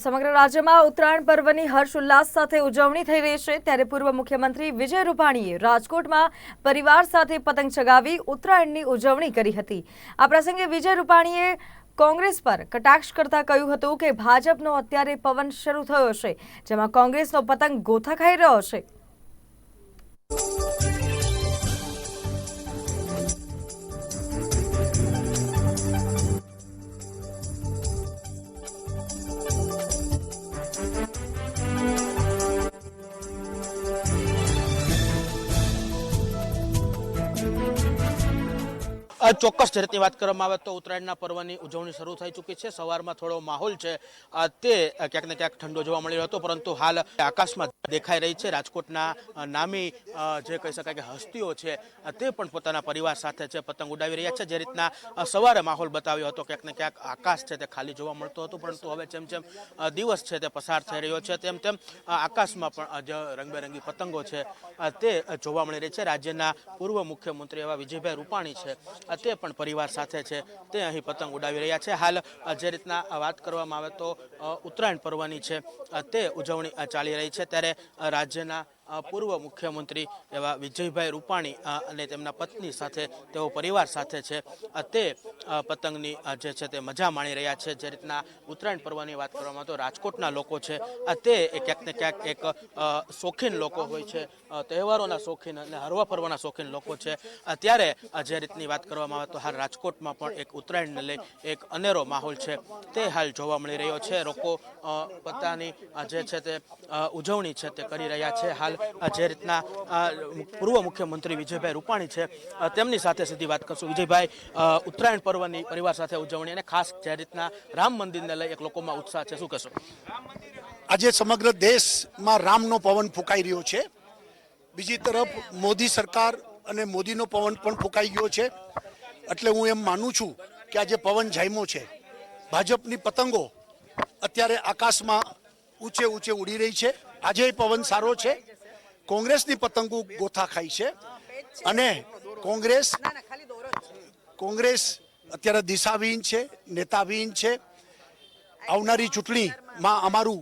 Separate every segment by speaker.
Speaker 1: સમગ્ર રાજ્યમાં ઉત્તરાયણ પર્વની હર્ષ ઉલ્લાસ સાથે ઉજવણી થઈ રહી છે. ત્યારે પૂર્વ મુખ્યમંત્રી વિજય રૂપાણીએ રાજકોટમાં પરિવાર સાથે પતંગ ચગાવી ઉત્તરાયણની ઉજવણી કરી હતી. આ પ્રસંગે વિજય રૂપાણીએ કોંગ્રેસ પર કટાક્ષ કરતા કહ્યું હતું કે ભાજપનો અત્યારે પવન શરૂ થયો છે, જેમાં કોંગ્રેસનો પતંગ ગોથા ખાઈ રહ્યો છે.
Speaker 2: ચોક્કસ જરીતની વાત કરવામાં આવે તો ઉત્તરાયણના પર્વની ઉજવણી શરૂ થઈ ચૂકી છે. સવારમાં થોડો માહોલ છે. તે ક્યાંક ને ક્યાંક ઠંડો જોવા મળી રહ્યો હતો, પરંતુ હાલ આકાશમાં દેખાઈ રહી છે. રાજકોટના નામી જે કહી શકાય કે હસ્તીઓ છે તે પણ પોતાના પરિવાર સાથે છે, પતંગ ઉડાવી રહ્યા છે. જે રીતના સવારે માહોલ બતાવ્યો હતો, ક્યાંક ને ક્યાંક આકાશ છે તે ખાલી જોવા મળતું હતું, પરંતુ હવે જેમ જેમ દિવસ છે તે પસાર થઈ રહ્યો છે, તેમ તેમ આકાશમાં પણ જે, રંગબેરંગી પતંગો છે તે જોવા મળી રહી છે. રાજ્યના પૂર્વ મુખ્યમંત્રી એવા વિજયભાઈ રૂપાણી છે તે પણ પરિવાર સાથે છે. તે અહીં પતંગ ઉડાવી રહ્યા છે. હાલ જે રીતના વાત કરવામાં આવે તો ઉત્તરાયણ પર્વની છે. તે ઉજવણી ચાલી રહી છે. ત્યારે રાજ્યના પૂર્વ મુખ્યમંત્રી એવા વિજયભાઈ રૂપાણી અને તેમના પત્ની સાથે, તેઓ પરિવાર સાથે છે. તે પતંગની જે છે તે મજા માણી રહ્યા છે. જે રીતના ઉત્તરાયણ પર્વની વાત કરવામાં તો રાજકોટના લોકો છે. તે ક્યાંક ને ક્યાંક એક શોખીન લોકો હોય છે. તહેવારોના શોખીન અને હરવા ફરવાના શોખીન લોકો છે. અત્યારે ત્યારે જે રીતની વાત કરવામાં આવે તો હાલ રાજકોટમાં પણ એક ઉત્તરાયણને લઈ એક અનેરો માહોલ છે. તે હાલ જોવા મળી રહ્યો છે. લોકો પોતાની જે છે તે ઉજવણી છે તે કરી રહ્યા છે. હાલ જે રીતના પૂર્વ મુખ્યમંત્રી વિજયભાઈ રૂપાણી છે તેમની સાથે સીધી વાત કરશું. વિજયભાઈ ઉત્તરાયણ પર્વની પરિવાર સાથે ઉજવણી અને ખાસ જે રીતના રામ મંદિરને લઈ એક લોકોમાં ઉત્સાહ છે. શું કહેશો?
Speaker 3: આજે સમગ્ર દેશમાં રામનો પવન ફૂંકાઈ રહ્યો છે. બીજી તરફ મોદી સરકાર અને મોદીનો પવન પણ ફૂંકાઈ ગયો છે. એટલે હું એમ માનું છું કે આજે પવન જામ્યો છે. ભાજપની પતંગો અત્યારે આકાશમાં ઊંચે ઊંચે ઉડી રહી છે. આજે પવન સારો છે. કોંગ્રેસની પતંગો ગોથા ખાઈ છે. અને કોંગ્રેસ કોંગ્રેસ અત્યારે દિશાવિહીન છે નેતાવિહીન છે. આવનારી ચૂંટણીમાં અમારું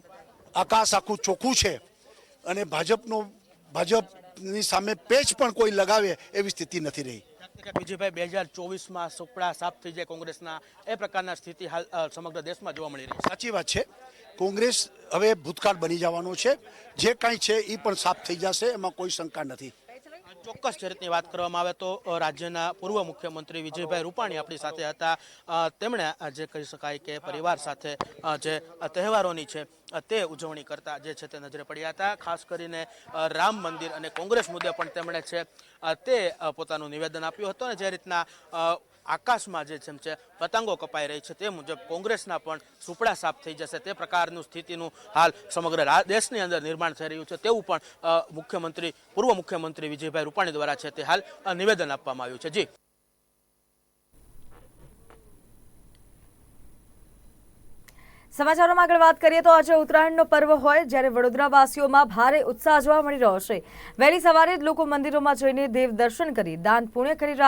Speaker 3: આકાશ આખું ચોખ્ખું છે. અને ભાજપનો ભાજપની સામે પેચ પણ કોઈ લગાવે એવી સ્થિતિ નથી રહી.
Speaker 2: બીજીભાઈ બે હજાર ચોવીસમાં સુપડા સાફ થઈ જાય કોંગ્રેસના. એ પ્રકારના સ્થિતિ હાલ સમગ્ર દેશમાં જોવા મળી રહી
Speaker 3: સાચી વાત છે. કોંગ્રેસ હવે ભૂતકાળ બની જવાનો છે. જે કાંઈ છે એ પણ સાફ થઈ જશે, એમાં કોઈ શંકા નથી.
Speaker 2: ચોક્કસ ચરિત્રની વાત કરવામાં આવે તો રાજ્યના પૂર્વ મુખ્યમંત્રી વિજયભાઈ રૂપાણી આપણી સાથે હતા. તેમણે જે કહી શકાય કે પરિવાર સાથે જે તહેવારોની છે તે ઉજવણી કરતા જે છે તે નજરે પડ્યા હતા. ખાસ કરીને રામ મંદિર અને કોંગ્રેસ મુદ્દે પણ તેમણે છે તે પોતાનું નિવેદન આપ્યું હતું અને જે રીતના આકાશમાં જે જેમ છે, પતંગો કપાઈ રહી છે, તે મુજબ કોંગ્રેસના પણ સુપડા સાફ થઈ જશે. તે પ્રકારનું સ્થિતિનું હાલ સમગ્ર દેશની અંદર નિર્માણ થઈ રહ્યું છે. તેવું પણ મુખ્યમંત્રી, પૂર્વ મુખ્યમંત્રી વિજયભાઈ રૂપાણી દ્વારા છે તે હાલ નિવેદન આપવામાં આવ્યું છે. જી.
Speaker 1: સમાચારોમાં આગળ વાત કરીએ તો આજે ઉત્તરાયણનો પર્વ હોય, જ્યારે વડોદરાવાસીઓમાં ભારે ઉત્સાહ જોવા મળી રહ્યો છે. વહેલી સવારે જ લોકો મંદિરોમાં જઈને દેવ દર્શન કરી દાન પુણ્ય કરી